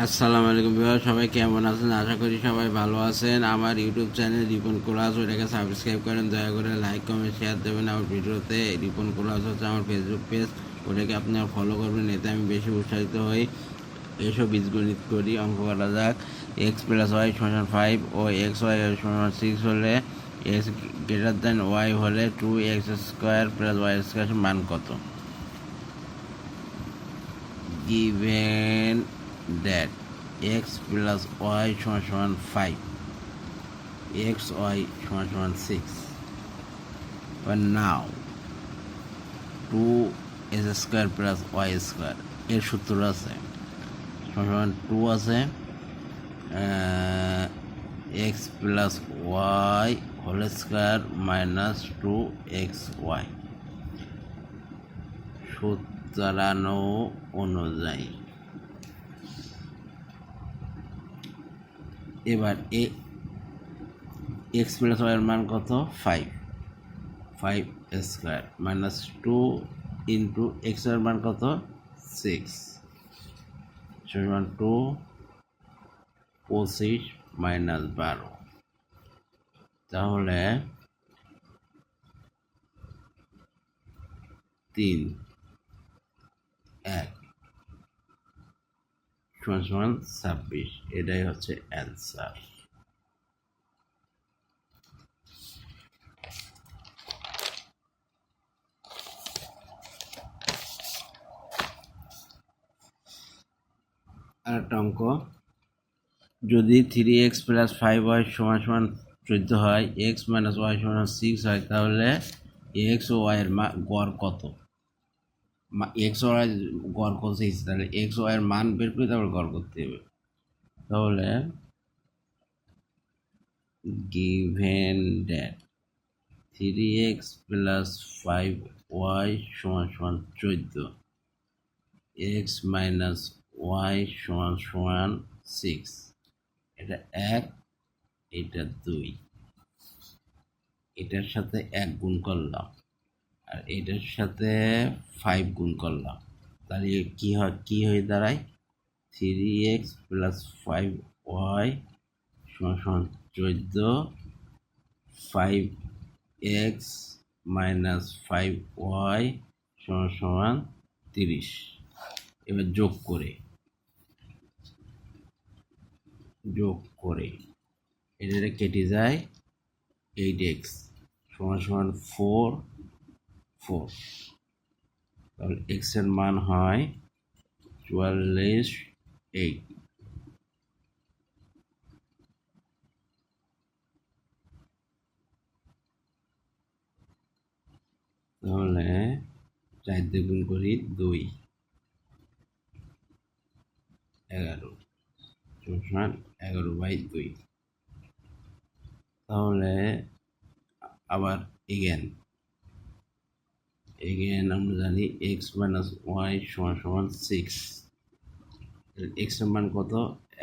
আসসালামু আলাইকুম বিভাগ সবাই কেমন আছেন? আশা করি সবাই ভালো আছেন। আমার ইউটিউব চ্যানেল রিপন কোলাস ওটাকে সাবস্ক্রাইব করেন, দয়া করে লাইক কমেন্ট শেয়ার দেবেন আমার ভিডিওতে। রিপন কোলাস হচ্ছে আমার ফেসবুক পেজ ওটাকে আপনারা ফলো করবেন, এতে আমি বেশি উৎসাহিত হই। এসব বীজগণিত করি, অঙ্ক করা যাক। এক্স প্লাস ওয়াই সমান ফাইভ ও এক্স ওয়াই সমান সিক্স হলে এক্স গ্রেটার দেন ওয়াই হলে two X square plus Y square মান কত? Given that x plus y সমান সমান ফাইভ এক্স ওয়াই সমান সমান six now two X square plus Y square এর সূত্র আছে সমান টু আছে X plus Y whole square minus two X Y সূত্রানো অনুযায়ী এবার এ এক্স প্লাস ওয়াইয়ের মান কত? Five five square minus two into এক্সের মান কত? সিক্স সমান টু পঁচিশ মাইনাস বারো। তাহলে তিন এক সমান ছাব্বিশ, এটাই হচ্ছে অ্যান্সার আর অঙ্ক, যদি three X plus five Y সমান সমান চোদ্দ হয় এক্স মাইনাস ওয়াই সমান সিক্স হয়, তাহলে এক্স ও ওয়াইয়ের মা গড় কত? এক্স ওয়াই গড় চেয়েছি তাহলে এক্স ওয়াইয়ের মান বের করে তারপর গড় করতে হবে। তাহলে given that three X plus five Y সমান সমান চোদ্দ এক্স মাইনাস ওয়াই সমান সমান সিক্স এটা এক, এটা দুই, এটার সাথে এক গুণ করলাম। আর এটার সাথে ফাইভ গুণ করলাম। তাহলে কি হয়, কি হয়ে দাঁড়ায়? Three X plus five Y সমান চোদ্দ five X minus five Y সমান সমান তিরিশ। এবার যোগ করে যোগ করে এটা কেটে যায় এইট এক্স সমান সমান ফোর ফোর। তাহলে এক্সের মান হয় চুয়াল্লিশ এইট তাহলে চার দিয়ে করি দুই। এগারো। এগারো বাই দুই। তাহলে আবার এগেন এগেন আমরা জানি এক্স মাইনাস ওয়াই সমান সমান সিক্স এক্সের মান কত?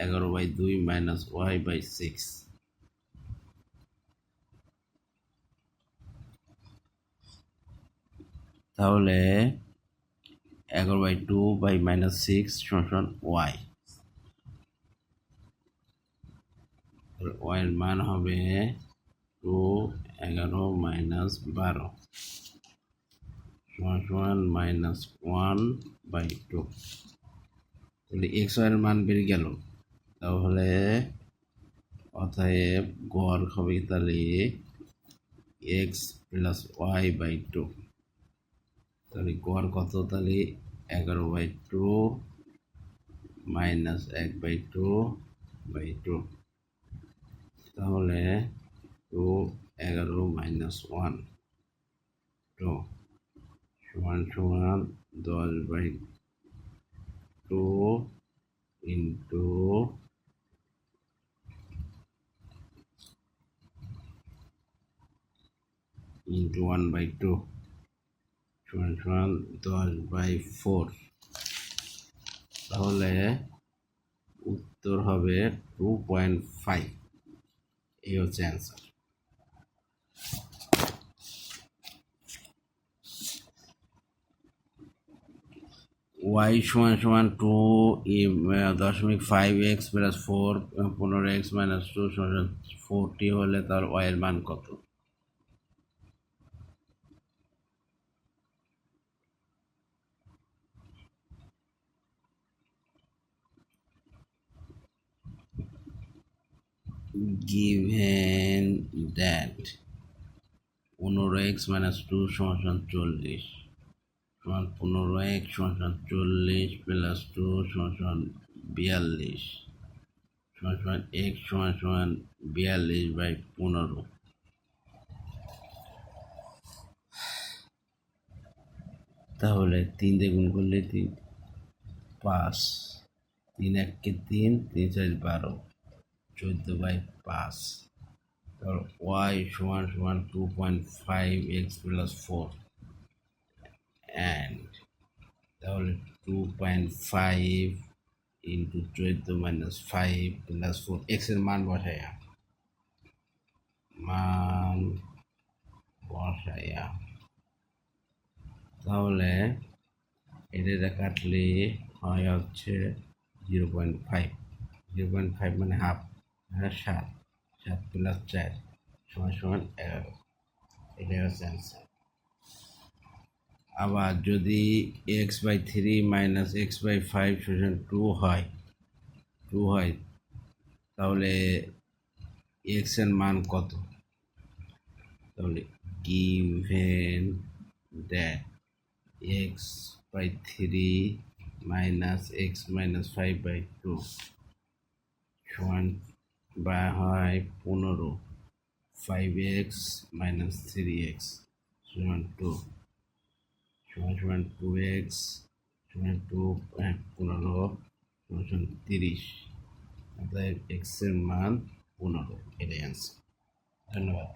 এগারো বাই দুই মাইনাস ওয়াই বাই সিক্স তাহলে এগারো by two by minus six সমান ওয়াই ওয়াইয়ের মান হবে টু এগারো মাইনাস বারো. সমান সমান মাইনাস ওয়ান বাই টু তাহলে এক্স ওয়াইয়ের মান বেড়ে গেল। তাহলে অতএব গড় হবে তাহলে X plus Y by two তাহলে গড় কত? তাহলে এগারো বাই টু মাইনাস এক বাই টু বাই টু তাহলে টু এগারো মাইনাস ওয়ান টু সমান সমান দশ by two into into one by two সমান সমান দশ বাই ফোর। তাহলে উত্তর হবে টু পয়েন্ট ফাইভ। এই হচ্ছে অ্যান্সার। ওয়াই সমান সমান টু দশমিক ফাইভ এক্স প্লাস ফোর পনেরো এক্স মাইনাস টু সমান ফোরটি হলে তার ওয়াইয়ের মান কত? Given that পনেরো এক্স মাইনাস টু সমান চল্লিশ। সমান পনেরো এক, সমান চল্লিশ প্লাস টু সমান বিয়াল্লিশ। সমান সমান এক্স সমান সমান বিয়াল্লিশ বাই পনেরো। তাহলে তিন দিয়ে গুণ করলে তিন, পাঁচ। তিন এককে তিন তিন চার বারো, চোদ্দ বাই পাঁচ। তাহলে ওয়াই সমান সমান two point five X plus four. And তাহলে টু পয়েন্ট ফাইভ ইন্টু চোদ্দ মাইনাস ফাইভ প্লাস ফোর এক্সের মান বসাইয়া মান বসাইয়া তাহলে এটা কাটলে হয় হচ্ছে zero point five zero point five মানে হাফ মানে সাত। সাত প্লাস চার, সমান সমান এগারো। এটাই হচ্ছে অ্যান্সার আবার যদি X by three minus X by five সমান টু হয় টু হয়, তাহলে এক্সের মান কত? তাহলে given that X by three minus X minus five by two সমান বা হয় পনেরো five X minus three X সমান টু সমান টু এক্স সমান টু পনেরো সমান তিরিশ। অর্থাৎ এক্সের মান পনেরো এটাই ধন্যবাদ।